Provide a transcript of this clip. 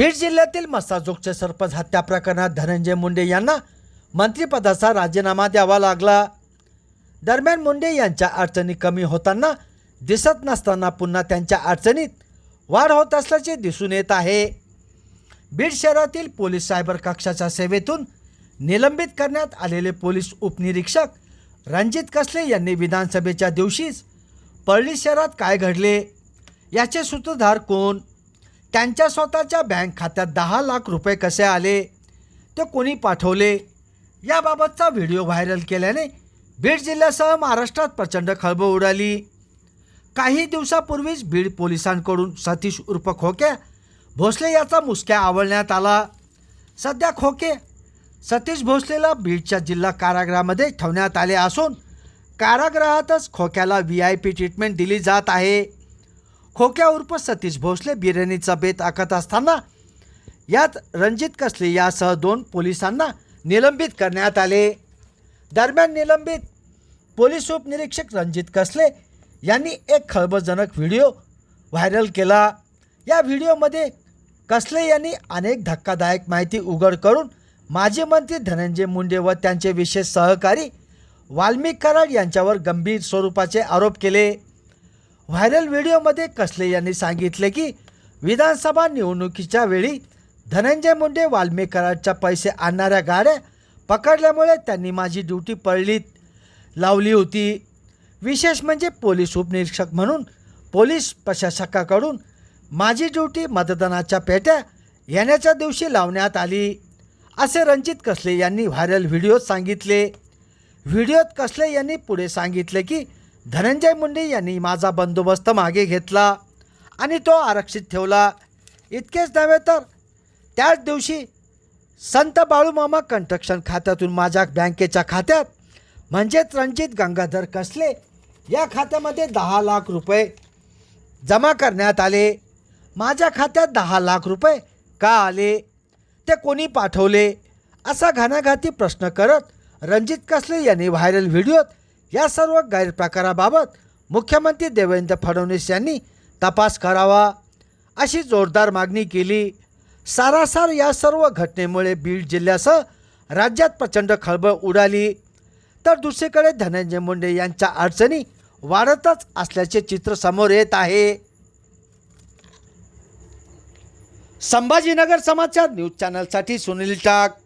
बीड जिल्ह्यातील मसाजोगच्या सरपंच हत्या प्रकरणात धनंजय मुंडे यांना मंत्रिपदाचा राजीनामा द्यावा लागला. दरम्यान मुंडे यांच्या अडचणी कमी होताना दिसत नसताना पुन्हा त्यांच्या अडचणीत वाढ होत असल्याचे दिसून येत आहे. बीड शहरातील पोलीस सायबर कक्षाच्या सेवेतून निलंबित करण्यात आलेले पोलीस उपनिरीक्षक रणजित कसले यांनी विधानसभेच्या दिवशीच परळी शहरात काय घडले? याचे सूत्रधार कोण? त्यांच्या स्वतःच्या बँक खात्यात दहा लाख रुपये कसे आले? ते कोणी पाठवले? याबाबतचा व्हिडिओ व्हायरल केल्याने बीड जिल्ह्यासह महाराष्ट्रात प्रचंड खळबळ उडाली. काही दिवसापूर्वीच बीड पोलिसांकडून सतीश उर्फ खोके भोसले याचा मुसक्या आवळण्यात आला. सध्या खोके सतीश भोसलेला बीडच्या जिल्हा कारागृहामध्ये ठेवण्यात आले असून कारागृहातच खोक्याला व्ही आय पी ट्रीटमेंट दिली जात आहे. खोक्या उर्फ सतीश भोसले बिर्याणीचा बेत आखत असताना यात रणजित कसले यासह दोन पोलिसांना निलंबित करण्यात आले. दरम्यान निलंबित पोलीस उपनिरीक्षक रणजित कसले यांनी एक खळबळजनक व्हिडिओ व्हायरल केला. या व्हिडिओमध्ये कसले यांनी अनेक धक्कादायक माहिती उघड करून माजी मंत्री धनंजय मुंडे व त्यांचे विशेष सहकारी वाल्मिक कराड यांच्यावर गंभीर स्वरूपाचे आरोप केले. व्हायरल व्हिडिओमध्ये कसले यांनी सांगितले की विधानसभा निवडणुकीच्या वेळी धनंजय मुंडे वाल्मेकरांच्या पैसे आणणाऱ्या गाड्या पकडल्यामुळे त्यांनी माझी ड्युटी पडलीत लावली होती. विशेष म्हणजे पोलीस उपनिरीक्षक म्हणून पोलीस प्रशासकाकडून माझी ड्युटी मतदानाच्या पेट्या येण्याच्या दिवशी लावण्यात आली. असे रणजित कसले यांनी व्हायरल व्हिडिओत सांगितले. व्हिडिओत कसले यांनी पुढे सांगितले की धनंजय मुंडे यांनी माझा बंदोबस्त मागे घेतला आणि तो आरक्षित ठेवला. इतकेच नव्हे तर त्याच दिवशी संत बाळूमामा कंस्ट्रक्शन खात्यातून माझ्या बँकेच्या खात्यात म्हणजेच रणजित गंगाधर कसले या खात्यामध्ये दहा लाख रुपये जमा करण्यात आले. माझ्या खात्यात दहा लाख रुपये का आले? ते कोणी पाठवले? असा घाणाघाती प्रश्न करत रणजित कसले यांनी व्हायरल व्हिडिओत या सर्व गैरप्रकाराबाबत मुख्यमंत्री देवेंद्र फडणवीस यांनी तपास करावा अशी जोरदार मागणी केली. सारासार या सर्व घटनेमुळे बीड जिल्ह्यासह राज्यात प्रचंड खळबळ उडाली. तर दुसरीकडे धनंजय मुंडे यांच्या अडचणी वाढतच असल्याचे चित्र समोर येत आहे. संभाजीनगर समाचार न्यूज चॅनलसाठी सुनील टाक.